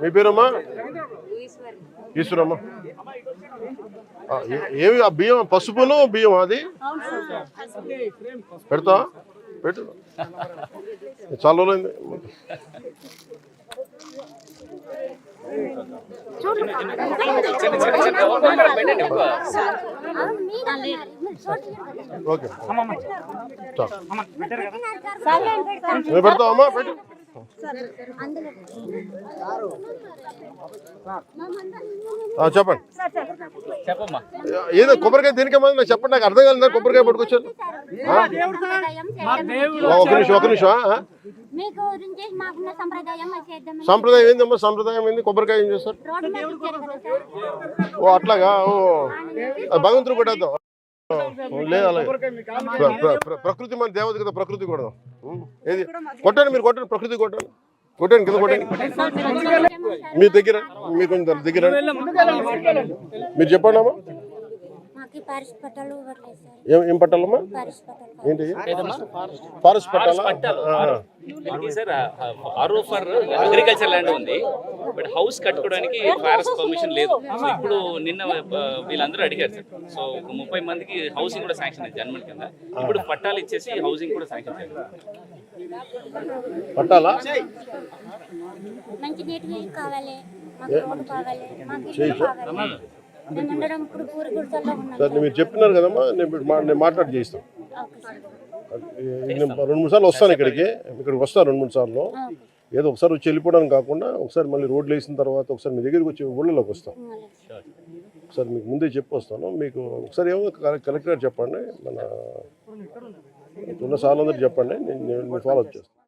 మీ పేరమ్మా? ఈశ్వరమ్మా. ఏమి ఆ బియ్యం పసుపును బియ్యం అది? పెడతా పెట్టు. చాలా రోజులైంది. ఓకే. పెడతావమ్మా? పెట్టు. చెప్పండి. ఏదో కొబ్బరికాయ దేనికమ్మా నాకు చెప్పండి నాకు అర్థం కాలేదు కొబ్బరికాయ పట్టుకొచ్చాను? ఒక నిమిషం ఒక నిమిషం సంప్రదాయం ఏందమ్మా సాంప్రదాయం ఏంది కొబ్బరికాయ ఏం చేస్తారు? ఓ అట్లాగా? ఓ భగవంతుడు కొట్టేద్దాం. లేదు అలాగే. ప్ర- ప్ర- ప్ర- ప్రకృతి మన దేవత కదా ప్రకృతి కొడదాం. ఉం. ఏది? కొట్టండి మీరు కొట్టండి ప్రకృతి కొట్టండి. కొట్టండి కింద కొట్టండి. మీ దగ్గర మీ కొంచెం దగ్గర. మీరు చెప్పండి అమ్మా మాకు పారిస్ పట్టాలు ఇవ్వట్లేదు సార్ ఏం ఏం పట్టాలమ్మా? ఏంటి ఫారెస్ట్ పట్టాలా? ఆ, ఆ. ఇది sir RO for agriculture land ఉంది. బట్ హౌస్ కట్టుకోవడానికి ఫారెస్ట్ పర్మిషన్ లేదు? సో ఇప్పుడు నిన్న వీళ్ళందరూ అడిగారు సార్. సో ఒక ముప్పై మందికి హౌసింగ్ కూడా శాంక్షన్ అయింది జన్మన్ కింద. ఇప్పుడు పట్టాలు ఇచ్చేసి హౌసింగ్ కూడా శాంక్షన్ చేయాలి. పట్టాలా? మంచి నీటి కావాలి? కావాలి. సరే మీరు చెప్పినారు కదమ్మా నేను మాట్లాడి చేయిస్తాను రెండు మూడు సార్లు వస్తాను ఇక్కడికి. ఇక్కడికి వస్తాను రెండు మూడు సార్లు. ఏదో ఒకసారి వచ్చి వెళ్ళిపోవడానికి కాకుండా ఒకసారి మళ్ళీ రోడ్లు వేసిన తర్వాత ఒకసారి మీ దగ్గరికి వచ్చి ఊళ్ళలోకి వస్తాను అలాగే. ఒకసారి మీకు ముందే చెప్పి వస్తాను మీకు ఒకసారి ఏమో కలె- కలెక్టర్ చెప్పండి. మన ఉన్న సార్లు అందరూ చెప్పండి. నేను నేను ఫాలో అప్ చేస్తాను